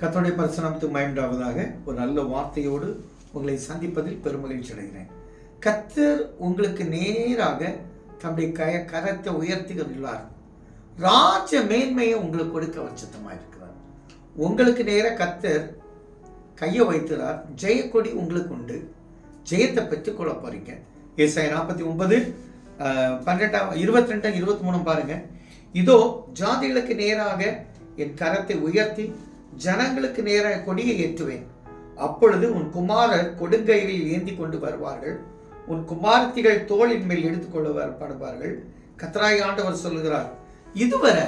கத்தோடைய பரிசனத்துக்கு மயமுண்டாவதாக ஒரு நல்ல வார்த்தையோடு உங்களை சந்திப்பதில் பெருமகிழ்ச்சி அடைகிறேன். கத்தர் உங்களுக்கு நேராக தம்முடைய கய கரத்தை உயர்த்துகிறார் ராஜ மேன்மையை உங்களுக்கு கொடுக்க வச்சத்தமாக இருக்கிறார். உங்களுக்கு நேராக கத்தர் கையை வைத்துறார் ஜெயக்கொடி உங்களுக்கு உண்டு. ஜெயத்தை பெற்றுக் கொள்ள போறீங்க. ஏசாய நாற்பத்தி ஒன்பது பன்னெண்டாம் இருபத்தி ரெண்டாம் இருபத்தி மூணு பாருங்க. இதோ ஜாதிகளுக்கு நேராக என் கரத்தை உயர்த்தி ஜனங்களுக்கு நேராக கொடியை ஏற்றுவேன். அப்பொழுது உன் குமாரர் கொடுங்கையில் ஏந்தி கொண்டு வருவார்கள். உன் குமாரத்திகள் தோளின் மேல் எடுத்துக்கொண்டு வரப்படுவார்கள். கத்ராய் ஆண்டவர் சொல்லுகிறார் இதுவரை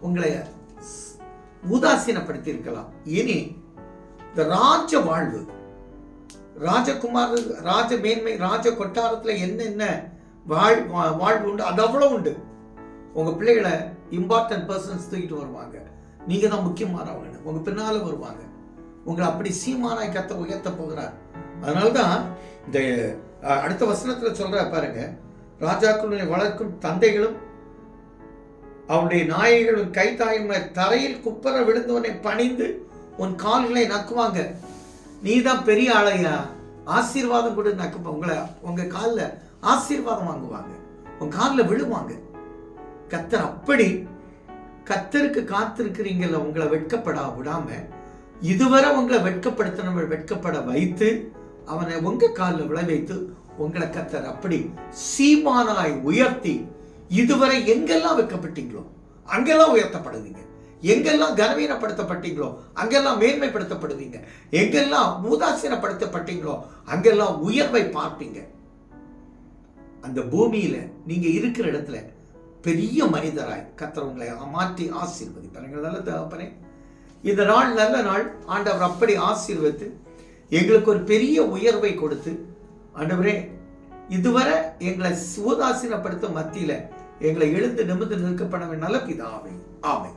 உங்களை உதாசீனப்படுத்தி இருக்கலாம் இனி இந்த ராஜ வாழ்வு ராஜகுமார் ராஜ மேன்மை ராஜ கொட்டாரத்தில் என்னென்ன வாழ் வா- வாழ்வு உண்டு? அது அவ்வளோ உண்டு. உங்கள் பிள்ளைகளை இம்பார்ட்டன்ட் பர்சன்ஸ் தூக்கிட்டு வருவாங்க. நீங்கள் தான் முக்கியமானவங்க. உங்கள் பின்னால் வருவாங்க. உங்களை அப்படி சீமானாய் கத்த உயர்த்த போகிறார். அதனால தான் இந்த அடுத்த வசனத்தில் சொல்கிற பாருங்க. ராஜாக்களுடைய வளர்க்கும் தந்தைகளும் அவனுடைய நாயைகளும் கைத்தாயும் தரையில் குப்பர விழுந்தவனை பணிந்து உன் கால்களை நக்குவாங்க. நீ தான் பெரிய ஆளையா? ஆசீர்வாதம் கூட நக்கு உங்களை உங்கள் காலில் ஆசீர்வாதம் வாங்குவாங்க. உன் காலில் விழுவாங்க. கத்தர் அப்படி கத்தருக்கு காத்திருக்கிறீங்கல்ல உங்களை வெட்கப்படா விடாம இதுவரை உங்களை வெட்கப்படுத்தினவள் வெட்கப்பட வைத்து அவனை உங்க காலில் விளை வைத்து உங்களை கத்தர் அப்படி சீமானாய் உயர்த்தி இதுவரை எங்கெல்லாம் வைக்கப்பட்டீங்களோ அங்கெல்லாம் உயர்த்தப்படுவீங்க. எங்கெல்லாம் கனவீனப்படுத்தப்பட்டீங்களோ அங்கெல்லாம் மேன்மைப்படுத்தப்படுவீங்க. எங்கெல்லாம் மூதாசீனப்படுத்தப்பட்டீங்களோ அங்கெல்லாம் உயர்வை பார்ப்பீங்க. அந்த பூமியில நீங்க இருக்கிற இடத்துல பெரிய மனிதராய் கத்தர் உங்களை மாற்றி ஆசீர்வதிப்பார். எங்கள் நல்ல தகப்பனே. இந்த நாள் நல்ல நாள். ஆண்டவர் அப்படி ஆசீர்வதித்து எங்களுக்கு ஒரு பெரிய உயர்வை கொடுத்து ஆண்டவரே இதுவரை எங்களை உதாசீனப்படுத்த மத்தியில் எங்களை எழுந்து நிமிர்ந்து நிற்கப்பட நல்ல பிதாவை. ஆமை